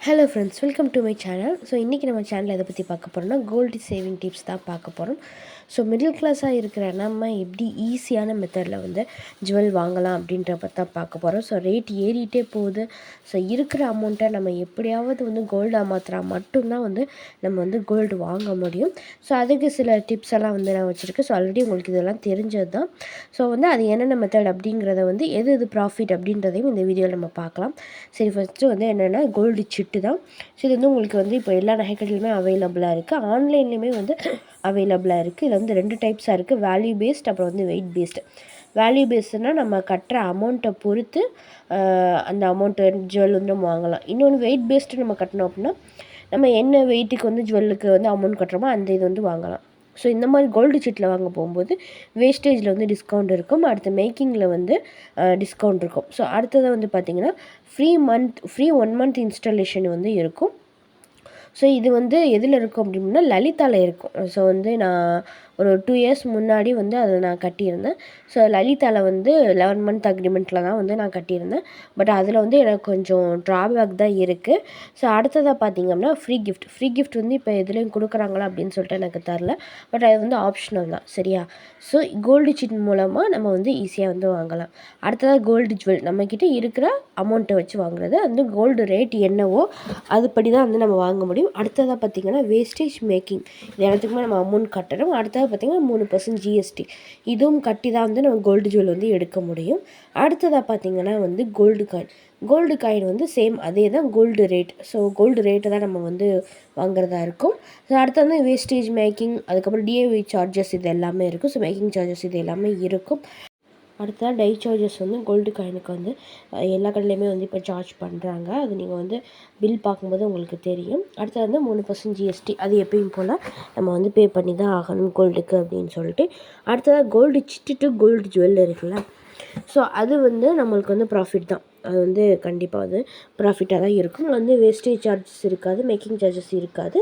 Hello friends welcome to my channel so இன்றைக்கி நம்ம சேனலில் எதை பற்றி பார்க்க போகிறோம்னா கோல்டு சேவிங் டிப்ஸ் தான் பார்க்க போகிறோம் ஸோ மிடில் கிளாஸாக இருக்கிற நம்ம எப்படி ஈஸியான மெத்தடில் வந்து ஜுவல் வாங்கலாம் அப்படின்ற தான் பார்க்க போகிறோம் ஸோ ரேட் ஏறிட்டே போகுது. ஸோ இருக்கிற அமௌண்ட்டை நம்ம எப்படியாவது வந்து கோல்டாக மாத்திரா மட்டும்தான் வந்து நம்ம வந்து கோல்டு வாங்க முடியும். ஸோ அதுக்கு சில டிப்ஸ் எல்லாம் வந்து நான் வச்சுருக்கேன். ஸோ ஆல்ரெடி உங்களுக்கு இதெல்லாம் தெரிஞ்சது தான். ஸோ வந்து அது என்னென்ன மெத்தட் அப்படிங்கிறத வந்து எது எது ப்ராஃபிட் அப்படின்றதையும் இந்த வீடியோவில் நம்ம பார்க்கலாம். சரி ஃபஸ்ட்டு வந்து என்னென்னா கோல்டு சிட்டு தான். ஸோ இது வந்து உங்களுக்கு வந்து இப்போ எல்லா நகைக்கடையிலுமே அவைலபிளாக இருக்குது ஆன்லைன்லேயுமே வந்து அவைலபிளாக இருக்குது இதில் வந்து ரெண்டு டைப்ஸாக இருக்குது வேல்யூ பேஸ்ட் அப்புறம் வந்து வெயிட் பேஸ்டு வேல்யூ பேஸ்டுனால் நம்ம கட்டுற அமௌண்ட்டை பொறுத்து அந்த அமௌண்ட்டு ஜுவல் வந்து நம்ம வாங்கலாம். இன்னொன்று வெயிட் பேஸ்டு நம்ம கட்டினோம் அப்படின்னா நம்ம என்ன வெயிட்டுக்கு வந்து ஜுவல்லுக்கு வந்து அமௌண்ட் கட்டுறோமோ அந்த இது வந்து வாங்கலாம். ஸோ இந்த மாதிரி கோல்டு சீட்டில் வாங்க போகும்போது வேஸ்டேஜில் வந்து டிஸ்கவுண்ட் இருக்கும். அடுத்து மேக்கிங்கில் வந்து டிஸ்கவுண்ட் இருக்கும். ஸோ அடுத்தது வந்து பார்த்திங்கன்னா free month free one month installation வந்து இருக்கும். ஸோ இது வந்து எதில் இருக்கும் அப்படின்னா லலிதாவில் இருக்கும். ஸோ வந்து நான் ஒரு டூ இயர்ஸ் முன்னாடி வந்து அதை நான் கட்டியிருந்தேன். ஸோ லலிதாவில் வந்து லெவன் மந்த் அக்ரிமெண்ட்டில் தான் வந்து நான் கட்டியிருந்தேன். பட் அதில் வந்து எனக்கு கொஞ்சம் ட்ராபேக் தான் இருக்குது ஸோ அடுத்ததாக பார்த்திங்கன்னா ஃப்ரீ கிஃப்ட் ஃப்ரீ கிஃப்ட் வந்து இப்போ எதுலேயும் கொடுக்குறாங்களா அப்படின்னு சொல்லிட்டு எனக்கு தரல பட் அது வந்து ஆப்ஷனல் தான் சரியா? ஸோ கோல்டு சிட் மூலமாக நம்ம வந்து ஈஸியாக வந்து வாங்கலாம். அடுத்ததாக கோல்டு ஜுவல் நம்மக்கிட்ட இருக்கிற அமௌண்ட்டை வச்சு வாங்குறது வந்து கோல்டு ரேட் என்னவோ அதுபடி தான் வந்து நம்ம வாங்க முடியும். அடுத்ததாக பார்த்திங்கன்னா வேஸ்டேஜ் மேக்கிங் இது எல்லாத்துக்குமே நம்ம அமௌண்ட் கட்டணும். அடுத்தது பார்த்திங்கன்னா மூணு பர்சன்ட் ஜிஎஸ்டி இதுவும் கட்டி தான் வந்து நம்ம கோல்டு ஜுவல் வந்து எடுக்க முடியும். அடுத்ததாக பார்த்திங்கன்னா வந்து கோல்டு காயின் கோல்டு காயின் வந்து சேம் அதே தான் gold rate so gold rate தான் நம்ம வந்து வாங்குறதா இருக்கும். ஸோ அடுத்து வந்து வேஸ்டேஜ் மேக்கிங் அதுக்கப்புறம் டிஏவி சார்ஜஸ் இது எல்லாமே இருக்கும். ஸோ மேக்கிங் சார்ஜஸ் இது எல்லாமே இருக்கும். அடுத்ததாக டை சார்ஜஸ் வந்து கோல்டு காயினுக்கு வந்து எல்லா கடையிலையுமே வந்து இப்போ சார்ஜ் பண்ணுறாங்க அது நீங்கள் வந்து பில் பார்க்கும்போது உங்களுக்கு தெரியும். அடுத்தது வந்து மூணு பர்சன்ட் ஜிஎஸ்டி அது எப்பயும் போல் நம்ம வந்து பே பண்ணி தான் ஆகணும் கோல்டுக்கு அப்படின்னு சொல்லிட்டு. அடுத்ததாக gold chit to gold jewel இருக்குல்ல. ஸோ அது வந்து நம்மளுக்கு வந்து ப்ராஃபிட் தான். அது வந்து கண்டிப்பாக வந்து ப்ராஃபிட்டாக தான் இருக்கும். வந்து வேஸ்டேஜ் சார்ஜஸ் இருக்காது மேக்கிங் சார்ஜஸ் இருக்காது.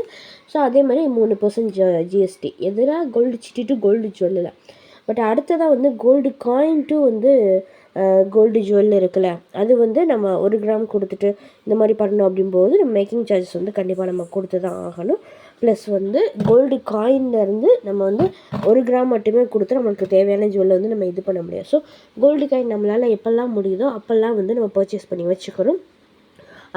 ஸோ அதே மாதிரி மூணு பர்சன்ட் ஜிஎஸ்டி எதிராக கோல்டு சிட்டி டு கோல்டு ஜுவல்லில் பட் அடுத்ததாக வந்து கோல்டு காயின் டு வந்து கோல்டு ஜுவல் இருக்குல்ல. அது வந்து நம்ம ஒரு கிராம் கொடுத்துட்டு இந்த மாதிரி பண்ணணும் அப்படிம்போது நம்ம மேக்கிங் சார்ஜஸ் வந்து கண்டிப்பாக நம்ம கொடுத்து தான் ஆகணும். ப்ளஸ் வந்து கோல்டு காயின்லேருந்து நம்ம வந்து ஒரு கிராம் மட்டுமே கொடுத்து நம்மளுக்கு தேவையான ஜுவல்லை வந்து நம்ம இது பண்ண முடியாது ஸோ கோல்டு காயின் நம்மளால் எப்போல்லாம் முடியுதோ அப்போல்லாம் வந்து நம்ம பர்ச்சேஸ் பண்ணி வச்சுக்கணும்.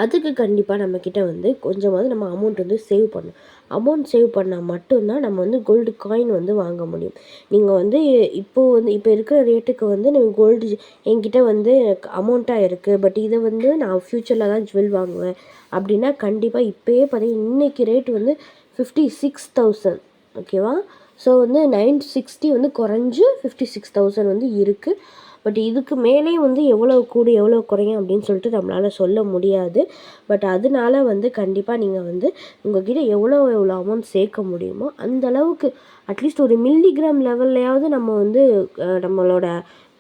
அதுக்கு கண்டிப்பாக நம்மக்கிட்ட வந்து கொஞ்சமாவது நம்ம அமௌண்ட் வந்து சேவ் பண்ணணும். அமௌண்ட் சேவ் பண்ணால் மட்டும்தான் நம்ம வந்து கோல்டு காயின் வந்து வாங்க முடியும். நீங்கள் வந்து இப்போது வந்து இப்போ இருக்கிற ரேட்டுக்கு வந்து நீங்கள் கோல்டு என்கிட்ட வந்து அமௌண்ட்டாக இருக்குது பட் இதை வந்து நான் ஃப்யூச்சரில் தான் ஜுவல் வாங்குவேன். அப்படின்னா கண்டிப்பாக இப்போயே பார்த்தீங்கன்னா இன்றைக்கி ரேட் வந்து ஃபிஃப்டி சிக்ஸ் தௌசண்ட் ஓகேவா ஸோ வந்து நைன் சிக்ஸ்டி வந்து குறைஞ்சு ஃபிஃப்டி சிக்ஸ் தௌசண்ட் வந்து இருக்குது பட் இதுக்கு மேலேயும் வந்து எவ்வளோ கூடும் எவ்வளோ குறையும் அப்படின்னு சொல்லிட்டு நம்மளால் சொல்ல முடியாது. பட் அதனால வந்து கண்டிப்பாக நீங்கள் வந்து உங்கள்கிட்ட எவ்வளோ எவ்வளோ அமௌண்ட் சேர்க்க முடியுமோ அந்த அளவுக்கு அட்லீஸ்ட் ஒரு மில்லிகிராம் லெவல்லையாவது நம்ம வந்து நம்மளோட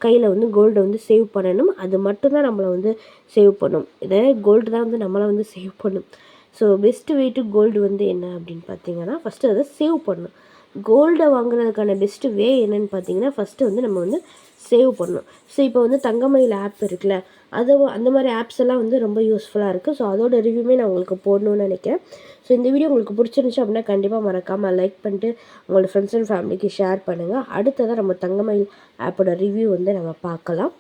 கையில் வந்து கோல்டை வந்து சேவ் பண்ணணும். அது மட்டும்தான் நம்மளை வந்து சேவ் பண்ணும். இதே கோல்டு தான் வந்து நம்மளை வந்து சேவ் பண்ணும். ஸோ பெஸ்ட்டு வெயிட்டு கோல்டு வந்து என்ன அப்படின்னு பார்த்தீங்கன்னா ஃபஸ்ட்டு அதை சேவ் பண்ணணும். கோல்டை வாங்குறதுக்கான பெஸ்ட்டு வே என்னன்னு பார்த்தீங்கன்னா ஃபஸ்ட்டு வந்து நம்ம வந்து சேவ் பண்ணணும். ஸோ இப்போ வந்து தங்கமயில் ஆப் இருக்குல்ல அதை அந்த மாதிரி ஆப்ஸ் எல்லாம் வந்து ரொம்ப யூஸ்ஃபுல்லாக இருக்குது ஸோ அதோட ரிவ்யூமே நான் உங்களுக்கு போடணும்னு நினைக்கிறேன். ஸோ இந்த வீடியோ உங்களுக்கு பிடிச்சிருந்துச்சு அப்படின்னா கண்டிப்பாக மறக்காமல் லைக் பண்ணிட்டு உங்களோட ஃப்ரெண்ட்ஸ் அண்ட் ஃபேமிலிக்கு ஷேர் பண்ணுங்கள் அடுத்ததாக நம்ம தங்கமயில் ஆப்போட ரிவ்யூ வந்து நம்ம பார்க்கலாம்.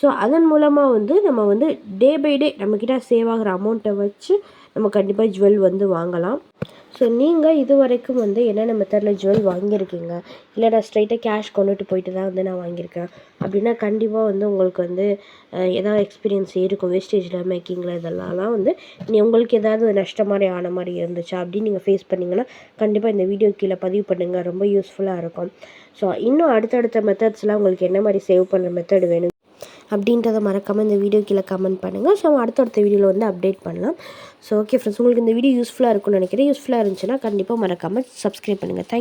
ஸோ அதன் மூலமாக வந்து நம்ம வந்து டே பை டே நம்மக்கிட்ட சேவ் ஆகிற அமௌண்ட்டை வச்சு நம்ம கண்டிப்பாக ஜுவல் வந்து வாங்கலாம். ஸோ நீங்கள் இது வரைக்கும் வந்து என்னென்ன மெத்தடில் ஜுவல் வாங்கியிருக்கீங்க? இல்லை நான் ஸ்ட்ரைட்டாக கேஷ் கொண்டுட்டு போயிட்டு தான் வந்து நான் வாங்கியிருக்கேன். அப்படின்னா கண்டிப்பாக வந்து உங்களுக்கு வந்து ஏதாவது எக்ஸ்பீரியன்ஸ் இருக்கும். வேஸ்டேஜில் மேக்கிங்கில் இதெல்லாம் வந்து நீ உங்களுக்கு ஏதாவது நஷ்டம் மாதிரி ஆன மாதிரி இருந்துச்சா அப்படின்னு நீங்கள் ஃபேஸ் பண்ணிங்கன்னா கண்டிப்பாக இந்த வீடியோ கீழே பதிவு பண்ணுங்கள் ரொம்ப யூஸ்ஃபுல்லாக இருக்கும். ஸோ இன்னும் அடுத்தடுத்த மெத்தட்ஸ்லாம் உங்களுக்கு என்ன மாதிரி சேவ் பண்ணுற மெத்தட் வேணும் அப்படின்றத மறக்காமல் இந்த வீடியோ கீழே கமெண்ட் பண்ணுங்கள் ஸோ அடுத்தடுத்த வீடியோவில் வந்து அப்டேட் பண்ணலாம். ஸோ ஓகே ஃப்ரெண்ட்ஸ் உங்களுக்கு இந்த வீடியோ யூஸ்ஃபுல்லாக இருக்கும்னு நினைக்கிறேன். யூஸ்ஃபுல்லாக இருந்துச்சுன்னா கண்டிப்பாக மறக்காமல் சப்ஸ்கிரைப் பண்ணுங்கள் தேங்க்